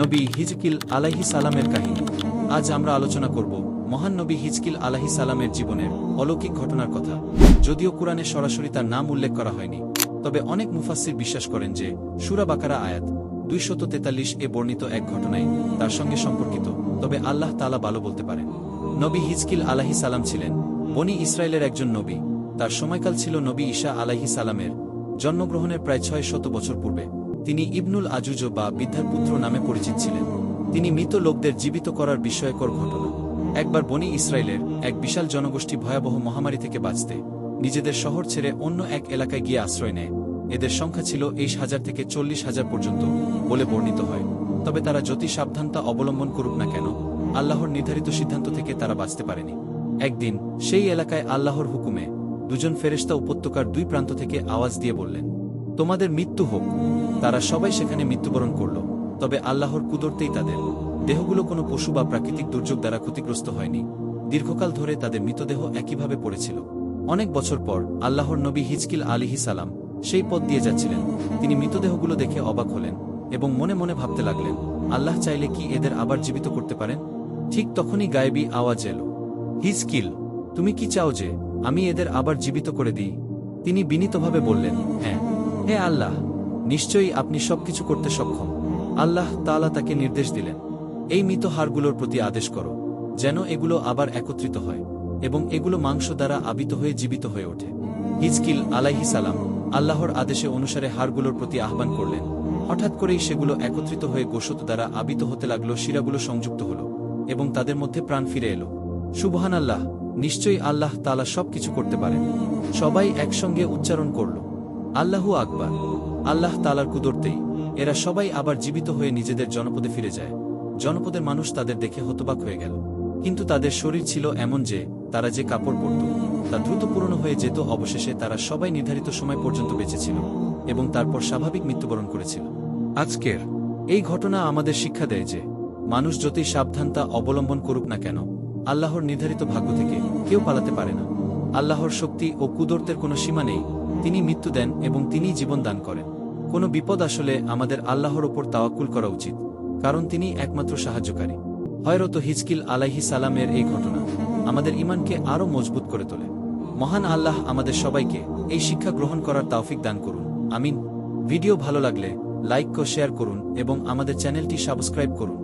নবী হিজকিল আলাহি সালামের কাহিনী। আজ আমরা আলোচনা করব মহান নবী হিজকিল আলাহি সালামের জীবনের অলৌকিক ঘটনার কথা। যদিও কোরআনে সরাসরি তার নাম উল্লেখ করা হয়নি, তবে অনেক মুফাসসির বিশ্বাস করেন যে সুরা বাকারা আয়াত দুইশত তেতাল্লিশ এ বর্ণিত এক ঘটনায় তার সঙ্গে সম্পর্কিত, তবে আল্লাহ তালা ভালো বলতে পারেন। নবী হিজকিল আলাহি সালাম ছিলেন বনি ইসরায়েলের একজন নবী। তার সময়কাল ছিল নবী ঈশা আলাহি সালামের, জন্মগ্রহণের প্রায় ছয় শত বছর পূর্বে। তিনি ইবনুল আজুজ বা বিদ্যার পুত্র নামে পরিচিত ছিলেন। তিনি মৃত লোকদের জীবিত করার বিস্ময়কর ঘটনা। একবার বনি ইসরায়েলের এক বিশাল জনগোষ্ঠী ভয়াবহ মহামারী থেকে বাঁচতে নিজেদের শহর ছেড়ে অন্য এক এলাকায় গিয়ে আশ্রয় নেয়। এদের সংখ্যা ছিল এই হাজার থেকে চল্লিশ হাজার পর্যন্ত বলে বর্ণিত হয়। তবে তারা যতি সাবধানতা অবলম্বন করুক না কেন, আল্লাহর নির্ধারিত সিদ্ধান্ত থেকে তারা বাঁচতে পারেনি। একদিন সেই এলাকায় আল্লাহর হুকুমে দুজন ফেরেশতা উপত্যকার দুই প্রান্ত থেকে আওয়াজ দিয়ে বললেন, তোমাদের মৃত্যু হোক। তারা সবাই সেখানে মৃত্যুবরণ করল, তবে আল্লাহর কুদরতেই তাদের। দেহগুলো কোনো পশু বা প্রাকৃতিক দুর্যোগ দ্বারা ক্ষতিগ্রস্ত হয়নি। দীর্ঘকাল ধরে তাদের মৃতদেহ একইভাবে পড়েছিল। অনেক বছর পর আল্লাহর নবী হিজকিল আলিহি সালাম সেই পথ দিয়ে যাচ্ছিলেন। তিনি মৃতদেহগুলো দেখে অবাক হলেন এবং মনে মনে ভাবতে লাগলেন, আল্লাহ চাইলে কি এদের আবার জীবিত করতে পারেন? ঠিক তখনই গায়েবী আওয়াজ এলো, হিজকিল, তুমি কি চাও যে আমি এদের আবার জীবিত করে দিই? তিনি বিনীতভাবে বললেন হ্যাঁ। হে আল্লাহ নিশ্চয়ই আপনি সবকিছু করতে সক্ষম। আল্লাহ তাআলা তাকে নির্দেশ দিলেন, এই মৃত হাড়গুলোর প্রতি আদেশ করো, যেন এগুলো আবার একত্রিত হয় এবং এগুলো মাংস দ্বারা আবিত হয়ে জীবিত হয়ে ওঠে। হিজকিল আলাইহি সালাম আল্লাহর আদেশে অনুসারে হাড়গুলোর প্রতি আহ্বান করলেন। হঠাৎ করেই সেগুলো একত্রিত হয়ে গোশত দ্বারা আবিত হতে লাগল, শিরাগুলো সংযুক্ত হলো এবং তাদের মধ্যে প্রাণ ফিরে এলো। সুবহান আল্লাহ নিশ্চয়ই আল্লাহ তালা সব কিছু করতে পারেন। সবাই একসঙ্গে উচ্চারণ করল, আল্লাহু আকবার। আল্লাহ তালার কুদরতেই এরা সবাই আবার জীবিত হয়ে নিজেদের জনপদে ফিরে যায়। জনপদের মানুষ তাদের দেখে হতবাক হয়ে গেল। কিন্তু তাদের শরীর ছিল এমন যে, তারা যে কাপড় পরত, তা দ্রুত পুরনো হয়ে যেত, অবশেষে তারা সবাই নির্ধারিত সময় পর্যন্ত বেঁচেছিল এবং তারপর স্বাভাবিক মৃত্যুবরণ করেছিল। আজকের এই ঘটনা আমাদের শিক্ষা দেয় যে, মানুষ যতই সাবধানতা অবলম্বন করুক না কেন, আল্লাহর নির্ধারিত ভাগ্য থেকে কেউ পালাতে পারে না। আল্লাহর শক্তি ও কুদরতের কোনো সীমা নেই। তিনি মৃত্যু দেন এবং তিনিই জীবন দান করেন। কোনো বিপদ আসলে আমাদের আল্লাহর ওপর তাওয়াক্কুল করা উচিত, কারণ তিনি একমাত্র সাহায্যকারী। হয়রত হিজকিল আলাইহি সালামের এই ঘটনা আমাদের ইমানকে আরও মজবুত করে তোলে। মহান আল্লাহ আমাদের সবাইকে এই শিক্ষা গ্রহণ করার তাওফিক দান করুন। আমিন। ভিডিও ভালো লাগলে লাইক ও শেয়ার করুন এবং আমাদের চ্যানেলটি সাবস্ক্রাইব করুন।